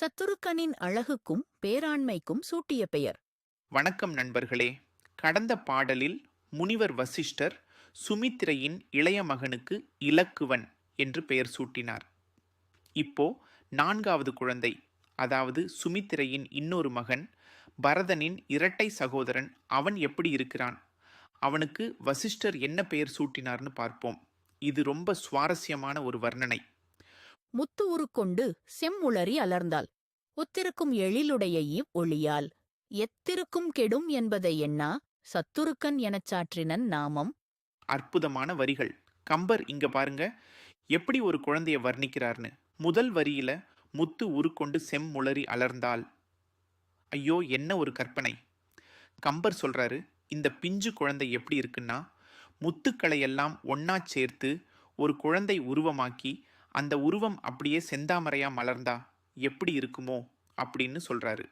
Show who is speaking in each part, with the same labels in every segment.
Speaker 1: சத்துருக்கனின் அழகுக்கும் பேராண்மைக்கும் சூட்டிய பெயர்.
Speaker 2: வணக்கம் நண்பர்களே. கடந்த பாடலில் முனிவர் வசிஷ்டர் சுமித்திரையின் இளைய மகனுக்கு இலக்குவன் என்று பெயர் சூட்டினார். இப்போ நான்காவது குழந்தை அதாவது சுமித்திரையின் இன்னொரு மகன் பரதனின் இரட்டை சகோதரன் அவன் எப்படி இருக்கிறான்? அவனுக்கு வசிஷ்டர் என்ன பெயர் சூட்டினார்னு பார்ப்போம். இது ரொம்ப சுவாரஸ்யமான ஒரு வர்ணனை.
Speaker 1: முத்து உருக்கொண்டு செம்முளரி அலர்ந்தாள். ஒத்திருக்கும் எழிலுடைய இவ் ஒளியால் எத்திருக்கும் கெடும் என்பதை எண்ணா? சத்துருக்கன் எனச் சாற்றினன் நாமம்.
Speaker 2: அற்புதமான வரிகள். கம்பர் இங்க பாருங்க. எப்படி ஒரு குழந்தைய வர்ணிக்கிறார்னு? முதல் வரியில முத்து உருக்கொண்டு செம்முளரி அலர்ந்தாள். ஐயோ என்ன ஒரு கற்பனை. கம்பர் சொல்றாரு இந்த பிஞ்சு குழந்தை எப்படி இருக்குன்னா முத்துக்களை எல்லாம் ஒன்னா சேர்த்து ஒரு குழந்தை உருவமாக்கி அந்த உருவம் அப்படியே செந்தாமரையா மலர்ந்தா எப்படி இருக்குமோ அப்படின்னு சொல்றாரு.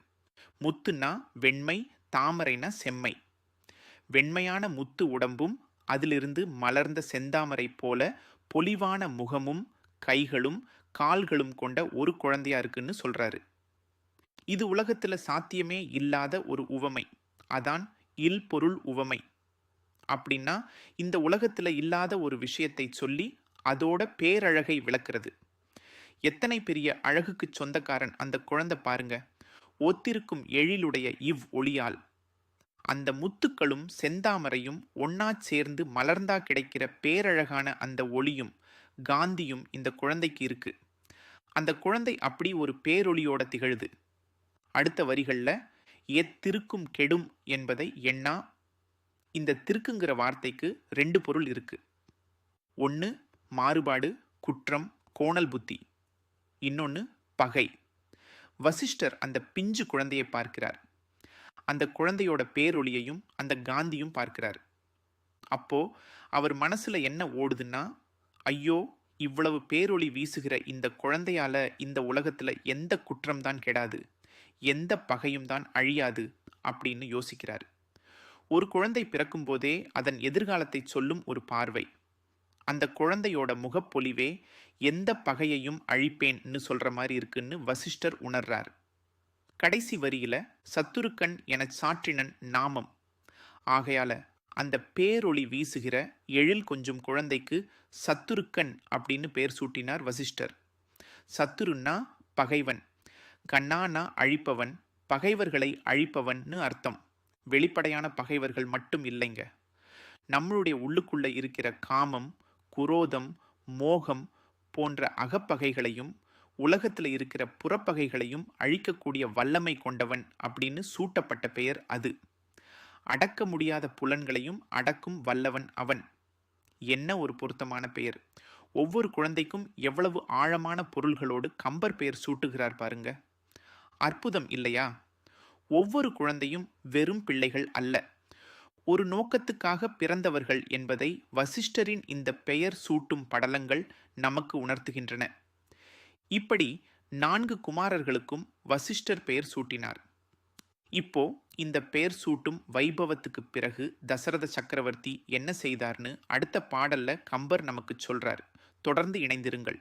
Speaker 2: முத்துன்னா வெண்மை தாமரைனா செம்மை. வெண்மையான முத்து உடம்பும் அதிலிருந்து மலர்ந்த செந்தாமரை போல பொலிவான முகமும் கைகளும் கால்களும் கொண்ட ஒரு குழந்தையா இருக்குன்னு சொல்றாரு. இது உலகத்துல சாத்தியமே இல்லாத ஒரு உவமை. அதான் இல் பொருள் உவமை. அப்படின்னா இந்த உலகத்துல இல்லாத ஒரு விஷயத்தை சொல்லி அதோட பேரழகை விளக்குறது. எத்தனை பெரிய அழகுக்கு சொந்தக்காரன் அந்த குழந்தை பாருங்க. ஒத்திருக்கும் எழிலுடைய இவ் ஒளியால். அந்த முத்துக்களும் செந்தாமரையும் ஒன்னா சேர்ந்து மலர்ந்தா கிடைக்கிற பேரழகான அந்த ஒளியும் காந்தியும் இந்த குழந்தைக்கு இருக்கு. அந்த குழந்தை அப்படி ஒரு பேரொளியோட திகழுது. அடுத்த வரிகளில் எத்திருக்கும் கெடும் என்பதை எண்ணா. இந்த திருக்குங்கிற வார்த்தைக்கு ரெண்டு பொருள் இருக்கு. ஒன்று மாறுபாடு குற்றம் கோணல் புத்தி. இன்னொன்று பகை. வசிஷ்டர் அந்த பிஞ்சு குழந்தையை பார்க்கிறார். அந்த குழந்தையோட பேரொளியையும் அந்த காந்தியும் பார்க்கிறார். அப்போ அவர் மனசுல என்ன ஓடுதுன்னா ஐயோ இவ்வளவு பேரொளி வீசுகிற இந்த குழந்தையால இந்த உலகத்துல எந்த குற்றம் தான் கெடாது எந்த பகையும் தான் அழியாது அப்படின்னு யோசிக்கிறார். ஒரு குழந்தை பிறக்கும்போதே அதன் எதிர்காலத்தை சொல்லும் ஒரு பார்வை. அந்த குழந்தையோட முகப்பொலிவே எந்த பகையையும் அழிப்பேன்னு சொல்கிற மாதிரி இருக்குன்னு வசிஷ்டர் உணர்றார். கடைசி வரியில சத்துருக்கன் என சாற்றினன் நாமம். ஆகையால அந்த பேரொளி வீசுகிற எழில் கொஞ்சம் குழந்தைக்கு சத்துருக்கன் அப்படின்னு பேர் சூட்டினார் வசிஷ்டர். சத்துருன்னா பகைவன். கண்ணானா அழிப்பவன் பகைவர்களை அழிப்பவன்னு அர்த்தம். வெளிப்படையான பகைவர்கள் மட்டும் இல்லைங்க. நம்மளுடைய உள்ளுக்குள்ளே இருக்கிற காமம் குரோதம் மோகம் போன்ற அகப்பகைகளையும் உலகத்தில் இருக்கிற புறப்பகைகளையும் அழிக்கக்கூடிய வல்லமை கொண்டவன் அப்படின்னு சூட்டப்பட்ட பெயர் அது. அடக்க முடியாத புலன்களையும் அடக்கும் வல்லவன் அவன். என்ன ஒரு பொருத்தமான பெயர். ஒவ்வொரு குழந்தைக்கும் எவ்வளவு ஆழமான பொருள்களோடு கம்பர் பெயர் சூட்டுகிறார் பாருங்க. அற்புதம் இல்லையா? ஒவ்வொரு குழந்தையும் வெறும் பிள்ளைகள் அல்ல. ஒரு நோக்கத்துக்காக பிறந்தவர்கள் என்பதை வசிஷ்டரின் இந்த பெயர் சூட்டும் படலங்கள் நமக்கு உணர்த்துகின்றன. இப்படி நான்கு குமாரர்களுக்கும் வசிஷ்டர் பெயர் சூட்டினார். இப்போ இந்த பெயர் சூட்டும் வைபவத்துக்கு பிறகு தசரத சக்கரவர்த்தி என்ன செய்தார்னு அடுத்த பாடல்ல கம்பர் நமக்கு சொல்றார். தொடர்ந்து இணைந்திருங்கள்.